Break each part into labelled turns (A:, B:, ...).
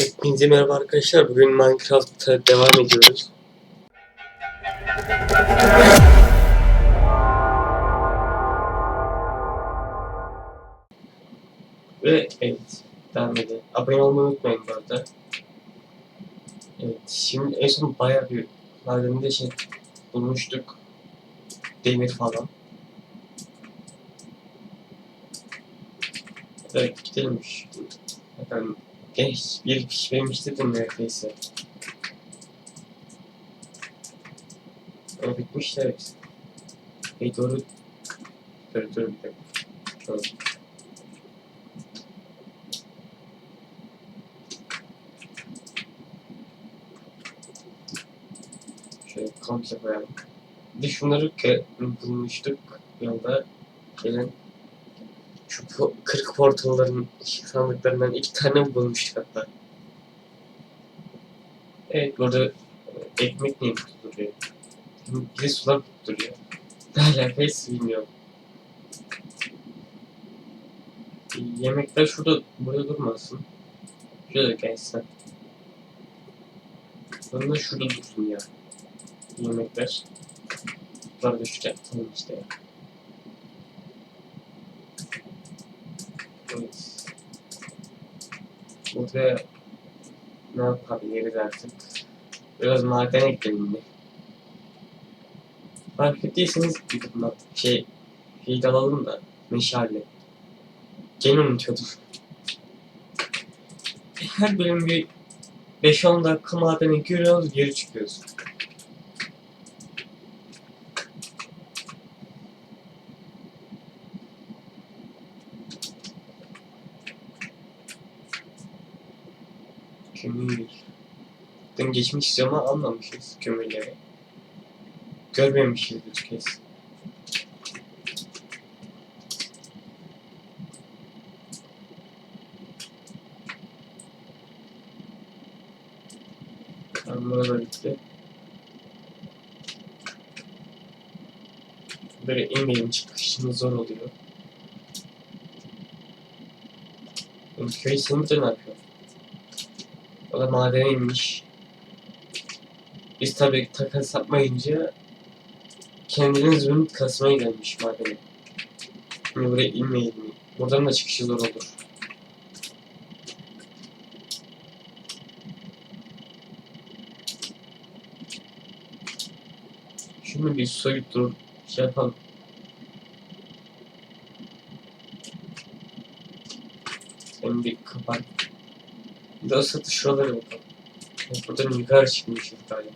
A: Hepinize merhaba arkadaşlar. Bugün Minecraft'a devam ediyoruz. Ve evet, devam edelim. Abone olmayı unutmayın bu arada. Evet, şimdi en son bayağı bir madende şey bulmuştuk. Demir falan. Evet, gidelim. Efendim, genç bir kişi benim istedim neredeyse. Ama bitmişler hepsi. Hey doğru. Dur dur bir dakika. Şöyle. Şöyle komple koyalım. Bir de şunları bulmuştuk yolda gelen şu po- 40 portalların sandıklarından iki tane bulmuştuk hatta. Evet burada e, ekmek niye duruyor? Bir de sular duruyor. Ne alakaysa bilmiyorum. Yemekler şurada burada durmasın. Şurada gelsin. Bunlar şurada dursun ya. Yemekler. Bunlar da şuraya atalım işte ya. Evet. Buraya ne yapabiliriz artık? Biraz maden ekleyelim mi? Fark ettiyseniz şey feed alalım da meşale. Gene unutuyordum. Her bölüm bir 5-10 dakika madene giriyoruz geri çıkıyoruz. Kömür. Dün geçmiş ama almamışız kömürleri. Görmemişiz üç kez. Da bitti. Böyle inmeyin çıkışımız zor oluyor. Köy sınıfta ne yapıyor? O da madene inmiş. Biz tabii takas yapmayınca kendiniz bunu kasmaya gelmiş madene. Şimdi buraya inmeyin. Buradan da çıkışı zor olur. Şunu bir soyup dur şey yapalım. Sen bir kapat. O satış şuralara bakalım. Buradan yukarı çıkmışız galiba.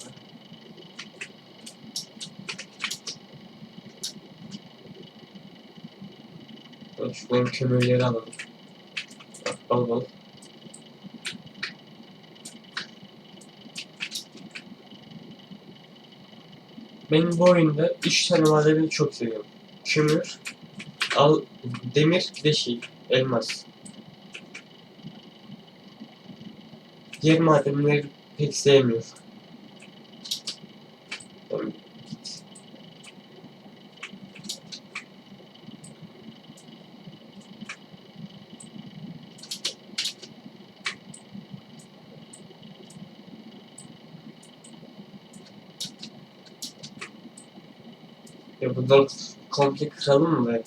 A: Bak Şuradan kömürleri alalım. Bak bol bol. Benim bu oyunda 3 tane madeni çok seviyorum. Kömür, al, demir, bir de şey, elmas. Diğer madenleri pek sevmiyorum. Ya bunları komple kıralım mı be?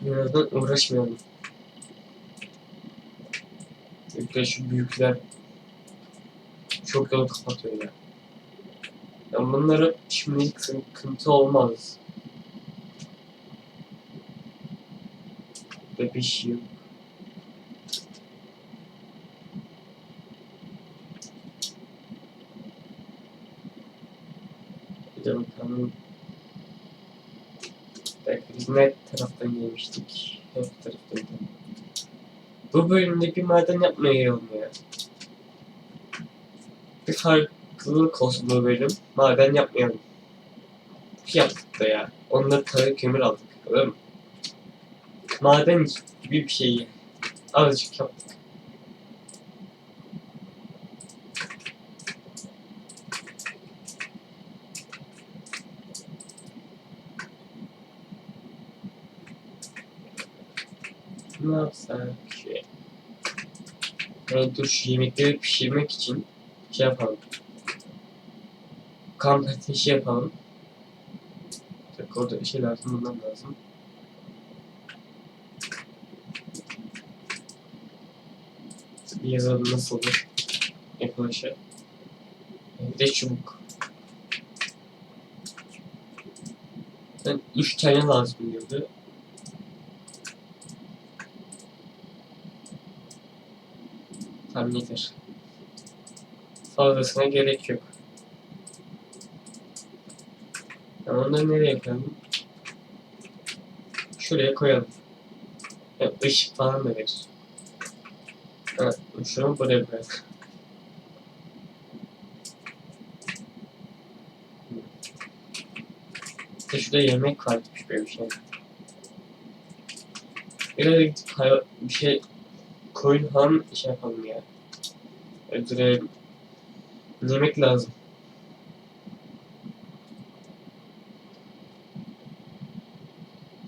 A: Birazdan uğraşmayalım. De şu büyükler çok yolu kapatıyor ya. Ya bunları şimdilik sıkıntı olmaz. Ve bir şey yok. Bir de bakalım. Dakika biz ne taraftan gelmiştik? Hep taraftan Bu bölümde bir maden yapmayalım ya. Bir farklılık olsun bu bölüm. Maden yapmayalım. Yaptık da ya. Onları tarı kömür aldık. Öyle mi? Maden gibi bir şey. Azıcık yaptık. Ne yapsak şey. Yani dur şu yemekleri pişirmek için şey yapalım. Kamp ateşi yapalım. Bir dakika orada şey lazım, bundan lazım. Bir yazalım nasıl olur yapılışı. Bir de çubuk. Ben üç tane lazım diyordu. Yeter. Fazlasına gerek yok. Tamam onları nereye koyalım? Şuraya koyalım. Ya, ışık falan da verir. Ha, şunu buraya koyalım. İşte şurada yemek var böyle bir şey. Biraz gidip bir şey koyun şey yapalım ya. Öldürelim. Yemek lazım.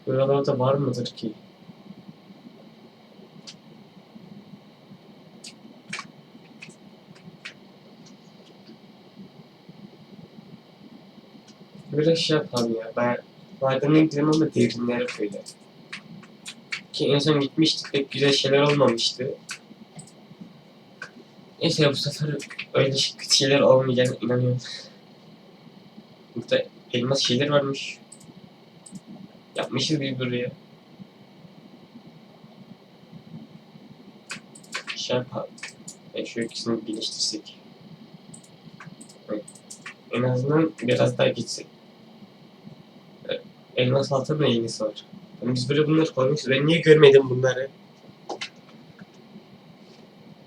A: Buralarda var mıdır ki? Biraz şey yapalım ya. Ben madene gidelim ama derinlere böyle. Ki en son gitmiştik pek güzel şeyler olmamıştı. Neyse bu sefer öyle kötü şeyler olmayacağına inanıyorum. Burada elmas şeyler varmış. Yapmışız biz buraya. Şey yapalım. Ben şu ikisini birleştirsek. Evet. En azından biraz daha gitsin. Evet. Elmas altın da yenisi var. Biz böyle bunları koymuşuz. Ben niye görmedim bunları?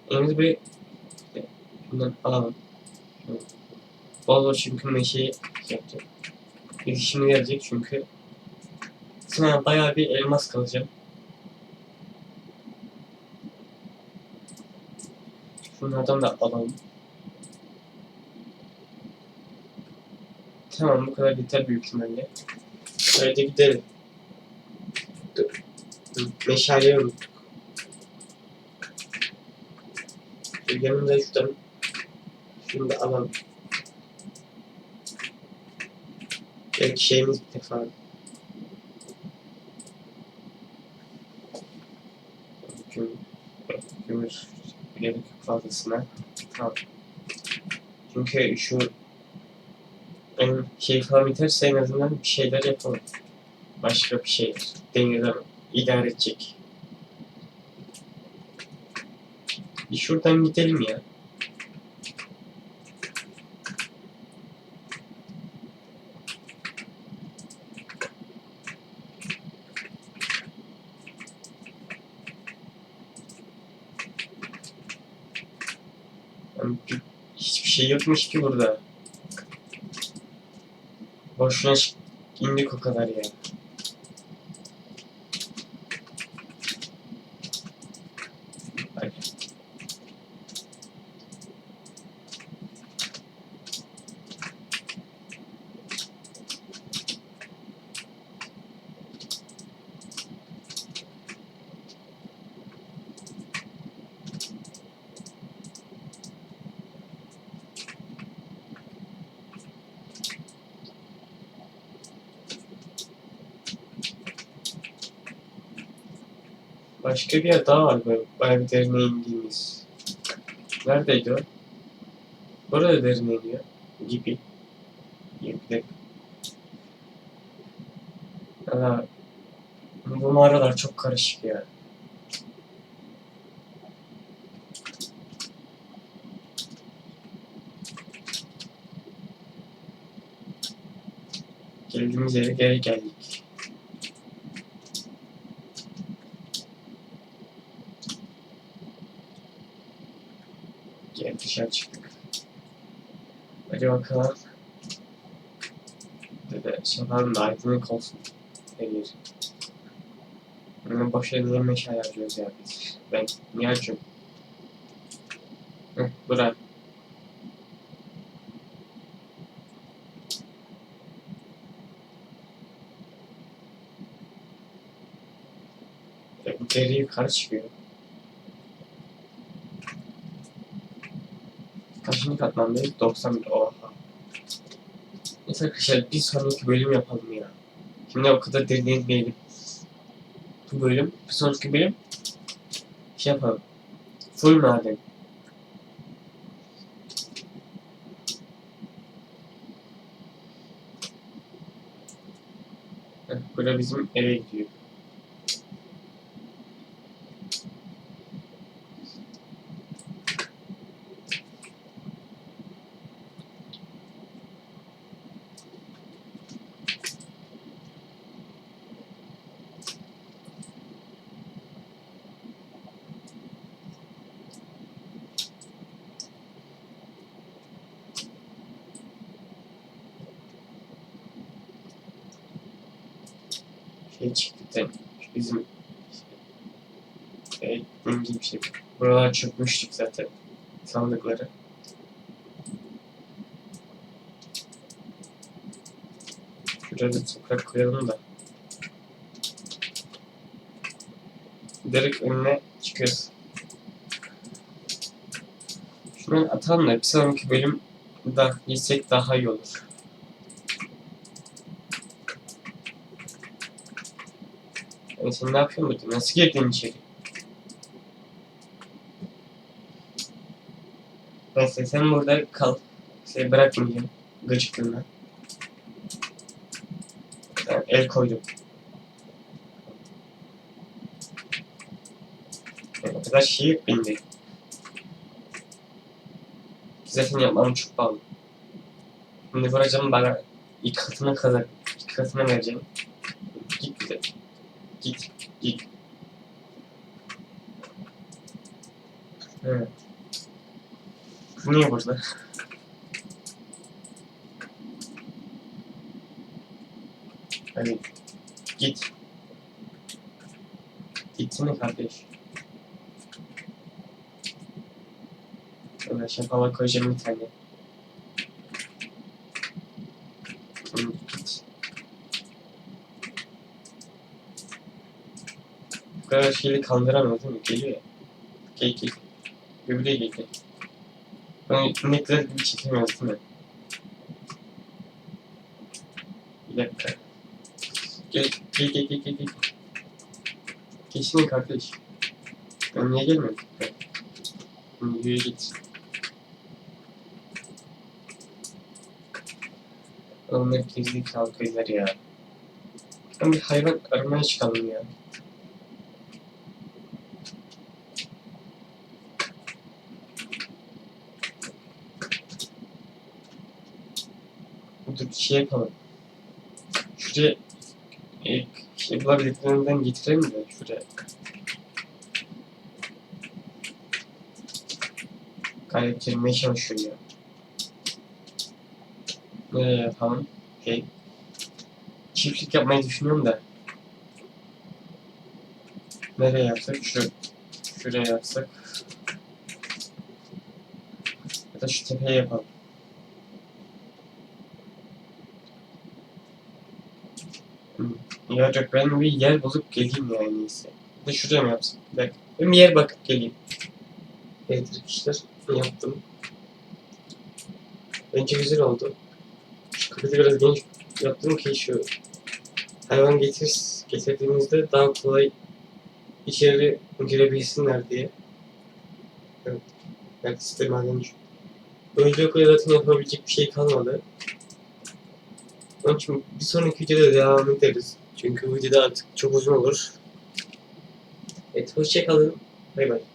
A: Elimizi bir bundan alalım. Bol çünkü neşeyi yapacak. Bir işimi gelecek çünkü. Sonra bayağı bir elmas kalacağım. Şunlardan da alalım. Tamam bu kadar yeter büyük ihtimalle. Şöyle de gidelim. Şu Yanımda şuradan şunu da alalım. Belki şeyimiz bir defa. Gümür gerek yok fazlasına. Tamam. Çünkü şu en şey falan biterse en azından bir şeyler yapalım. Başka bir şey. Dengeden idare edecek. Bir şuradan gidelim ya. Yani bir- hiçbir şey yokmuş ki burada. Boşuna indik o kadar ya. Hadi. Başka bir yer daha var bayağı bir derine indiğimiz. Neredeydi o? Burada derine iniyor gibi. Gibi. Aa, bu mağaralar çok karışık ya. Geldiğimiz yere geri geldik. Gel dışarı çıktık. Hadi bakalım. Dede sabahın da aydınlık olsun. Yani boş yerine meşale harcıyoruz ya biz. Ben niye harcıyorum? Heh, bırak. E, bu deri yukarı çıkıyor. Kaçıncı katmandayız? 91. Oha. Neyse arkadaşlar bir sonraki bölüm yapalım ya. Şimdi o kadar derine inmeyelim. Bu bölüm, bir sonraki bölüm şey yapalım. Full maden. Burada bizim eve gidiyor. Şey çıktı da bizim şey, gibi şey. Buralar çökmüştük zaten sandıkları. Şuraya da toprak koyalım da. Direkt önüne çıkıyoruz. Şunu atalım da bir sonraki bölüm da yesek daha iyi olur. Yani sen ne yapıyorsun burada? Nasıl girdin içeri? Neyse sen burada kal. Seni bırakmayacağım. Gıcıklığına. Ben el koydum. Yani o kadar şey bindi. Zaten yapmam çok pahalı. Şimdi vuracağım bana ilk katına kadar, ilk katına vereceğim. Git bir de. Git, git. Evet. Bu niye burada? Hadi git. Gitsene kardeş. Şöyle şapalar koyacağım bir tane. Hı, Git. Bu kadar şeyle kandıramıyor değil mi? Geliyor ya. Gel gel. Öbürüye gel gel. Ben inekler gibi çekemiyoruz değil mi? Bir dakika. Gel gel gel gel gel. gel. Geçin kardeş. Ben niye gelmedim? Gel. Yürüye git. Onlar gizli kalkıyorlar ya. Ben bir hayvan aramaya çıkalım ya. Dur şey yapalım. Şuraya e, şey bulabildiklerinden getirelim de şuraya. Gayet girmeye çalışıyor ya. Nereye yapalım? Şey. Çiftlik yapmayı düşünüyorum da. Nereye yapsak? Şu, şuraya yapsak. Ya da şu tepeye yapalım. Ya yok ben bir yer bulup geleyim ya en iyisi. De yapsam? Bir dakika. Ben bir yer bakıp geleyim. Evet arkadaşlar yaptım. Bence güzel oldu. Şu kapıda biraz geniş yaptım ki şu hayvan getir, getirdiğimizde daha kolay içeri girebilsinler diye. Evet. Belki sistem halinde Önce okula zaten yapabilecek bir şey kalmadı. Onun için bir sonraki videoda devam ederiz. Çünkü bu videoda artık çok uzun olur. Evet hoşçakalın. Bay bay.